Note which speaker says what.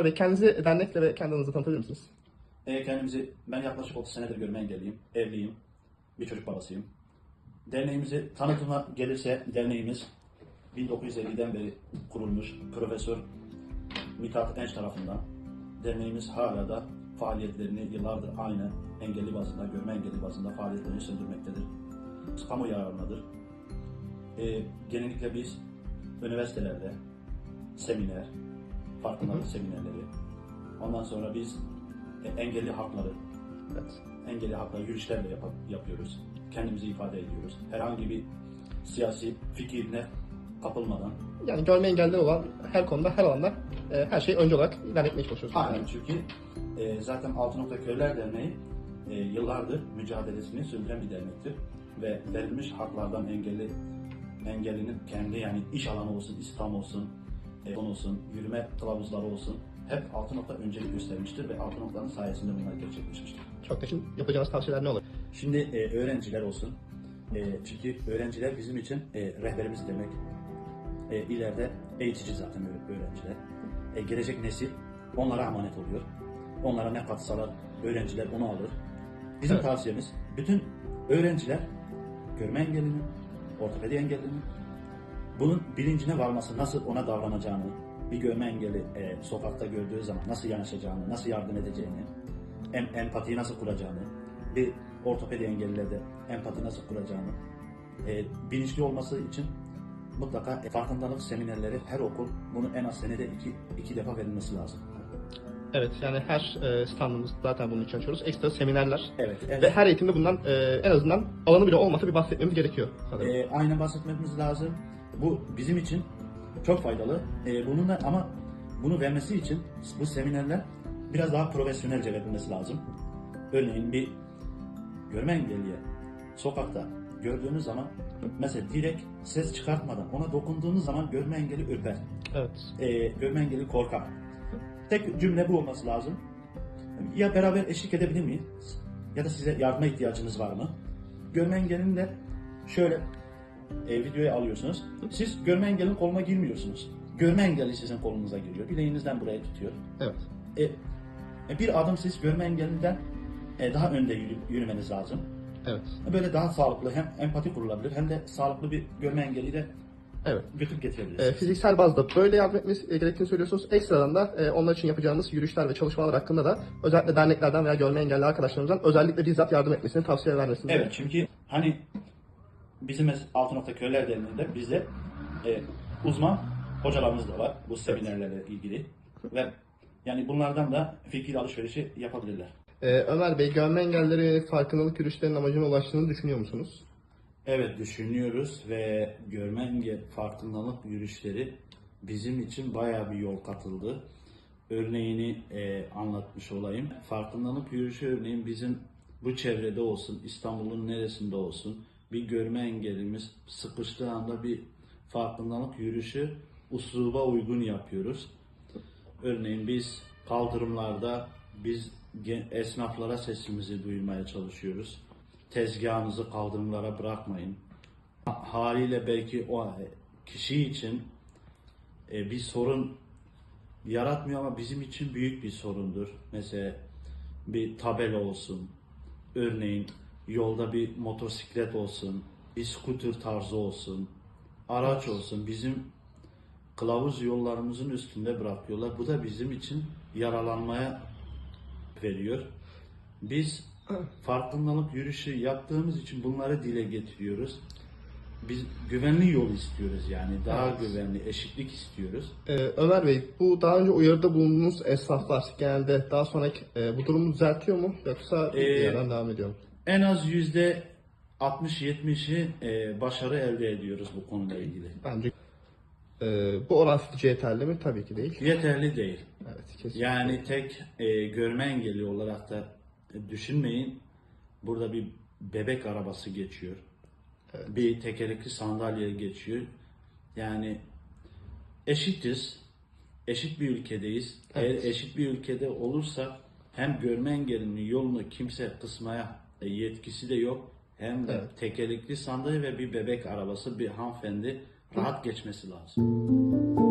Speaker 1: Ömer Bey kendinizi dernekle ve kendinizi tanıtabilir misiniz?
Speaker 2: E, kendimizi, ben yaklaşık 30 senedir görme engelliyim, evliyim, bir çocuk babasıyım. Derneğimizi tanıtıma gelirse derneğimiz 1950'den beri kurulmuş Profesör Mithat Enç tarafından. Derneğimiz hala da faaliyetlerini yıllardır aynı engelli bazında, görme engelli bazında faaliyetlerini sürdürmektedir. Kamu yararınadır. E, genellikle biz üniversitelerde seminer, farkındalık seminerleri, ondan sonra biz e, engelli hakları,
Speaker 1: Evet.
Speaker 2: engelli hakları yürüyüşlerle yap- yapıyoruz. Kendimizi ifade ediyoruz. Herhangi bir siyasi fikrine kapılmadan.
Speaker 1: Yani görme engelli olan her konuda, her alanda e, her şeyi önce olarak ilerletmeye çalışıyorsunuz.
Speaker 2: Aynen çünkü e, zaten Altınokta Köyler Derneği e, yıllardır mücadelesini sürdüren bir dernektir. Ve verilmiş haklardan engelli engellinin kendi yani iş alanı olsun, İslam olsun, olsun, yürüme kılavuzları olsun hep Altınokta öncelik göstermiştir ve Altınoktanın sayesinde bunlar gerçekleşmiştir.
Speaker 1: Çok teşekkür Yapacağınız tavsiyeler ne olur?
Speaker 2: Şimdi e, öğrenciler olsun. E, çünkü öğrenciler bizim için e, rehberimiz demek. E, ileride eğitici zaten öğ- öğrenciler. E, gelecek nesil onlara emanet oluyor. Onlara ne katsalar öğrenciler onu alır. Bizim
Speaker 1: Evet.
Speaker 2: tavsiyemiz bütün öğrenciler görme engellinin, ortopedi engellinin bunun bilincine varması, nasıl ona davranacağını, bir görme engelli e, sokakta gördüğü zaman nasıl yanaşacağını, nasıl yardım edeceğini, em, empatiyi nasıl kuracağını, bir ortopedi engellilerde empati nasıl kuracağını e, bilinçli olması için mutlaka farkındalık seminerleri her okul bunu en az senede iki, iki defa verilmesi lazım.
Speaker 1: Evet yani her e, standımız zaten bunun için açıyoruz. Ekstra seminerler
Speaker 2: Evet, evet.
Speaker 1: ve her eğitimde bundan e, en azından alanı bile olmasa bir bahsetmemiz gerekiyor sanırım.
Speaker 2: E, aynen bahsetmemiz lazım. Bu bizim için çok faydalı. E, bununla ama bunu vermesi için bu seminerler biraz daha profesyonelce verilmesi lazım. Örneğin bir görme engelliye sokakta gördüğünüz zaman mesela direkt ses çıkartmadan ona dokunduğunuz zaman görme engelli ürper.
Speaker 1: Evet.
Speaker 2: E, görme engelli korkar. Tek cümle bu olması lazım. Ya beraber eşlik edebilir miyiz? Ya da size yardıma ihtiyacınız var mı? Görme engellini de şöyle e, videoya alıyorsunuz. Siz görme engellinin koluna girmiyorsunuz. Görme engelli sizin kolunuza giriyor. Bileğinizden buraya tutuyor.
Speaker 1: Evet.
Speaker 2: E, e, bir adım siz görme engellinden e, daha önde yürü- yürümeniz lazım.
Speaker 1: Evet.
Speaker 2: Böyle daha sağlıklı hem empati kurulabilir hem de sağlıklı bir görme engelliyi de
Speaker 1: Evet.
Speaker 2: götürüp getirebilirsiniz.
Speaker 1: E, fiziksel bazda böyle yardım etmeniz gerektiğini söylüyorsunuz. Ekstradan da e, onlar için yapacağımız yürüyüşler ve çalışmalar hakkında da özellikle derneklerden veya görme engelli arkadaşlarımızdan özellikle bizzat yardım etmesini tavsiye vermesini.
Speaker 2: Evet çünkü hani bizim mes- Altınokta Köyler Derneği'nde bizde e, uzman hocalarımız da var bu seminerlerle ilgili ve yani bunlardan da fikir alışverişi yapabilirler.
Speaker 1: E, Ömer Bey, görme engellilere yönelik farkındalık yürüyüşlerinin amacına ulaştığını düşünüyor musunuz?
Speaker 2: Evet düşünüyoruz ve görme engel farkındalık yürüyüşleri bizim için bayağı bir yol katıldı. Örneğini e, anlatmış olayım. Farkındalık yürüyüşü örneğin bizim bu çevrede olsun, İstanbul'un neresinde olsun bir görme engelimiz sıkıştığı anda bir farkındalık yürüyüşü usluba uygun yapıyoruz. Örneğin biz kaldırımlarda biz esnaflara sesimizi duymaya çalışıyoruz. Tezgahınızı kaldırımlara bırakmayın. Ha- Haliyle belki o kişi için e, bir sorun yaratmıyor ama bizim için büyük bir sorundur. Mesela bir tabela olsun, örneğin yolda bir motosiklet olsun, bir scooter tarzı olsun, araç olsun. Bizim kılavuz yollarımızın üstünde bırakıyorlar. Bu da bizim için yaralanmaya veriyor. Biz farkındalık yürüyüşü yaptığımız için bunları dile getiriyoruz. Biz güvenli yol istiyoruz yani. Daha
Speaker 1: Evet.
Speaker 2: güvenli, eşitlik istiyoruz.
Speaker 1: E, Ömer Bey, bu daha önce uyarıda bulunduğunuz esnaflar genelde daha sonra e, bu durumu düzeltiyor mu? Yoksa bir
Speaker 2: Ee,
Speaker 1: yerden devam ediyor mu?
Speaker 2: En az yüzde 60-70'i e, başarı elde ediyoruz bu konuyla ilgili.
Speaker 1: Bence e, bu oran sizce yeterli mi? Tabii ki değil.
Speaker 2: Yeterli değil.
Speaker 1: Evet, kesinlikle.
Speaker 2: Yani tek e, görme engelli olarak da e, düşünmeyin. Burada bir bebek arabası geçiyor. Bir tekerlekli sandalye geçiyor. Yani eşitiz. Eşit bir ülkedeyiz.
Speaker 1: Evet.
Speaker 2: Eğer eşit bir ülkede olursak hem görme engellinin yolunu kimse kısmaya yetkisi de yok. Hem de
Speaker 1: Evet.
Speaker 2: tekerlekli sandalye ve bir bebek arabası bir hanımefendi rahat geçmesi lazım.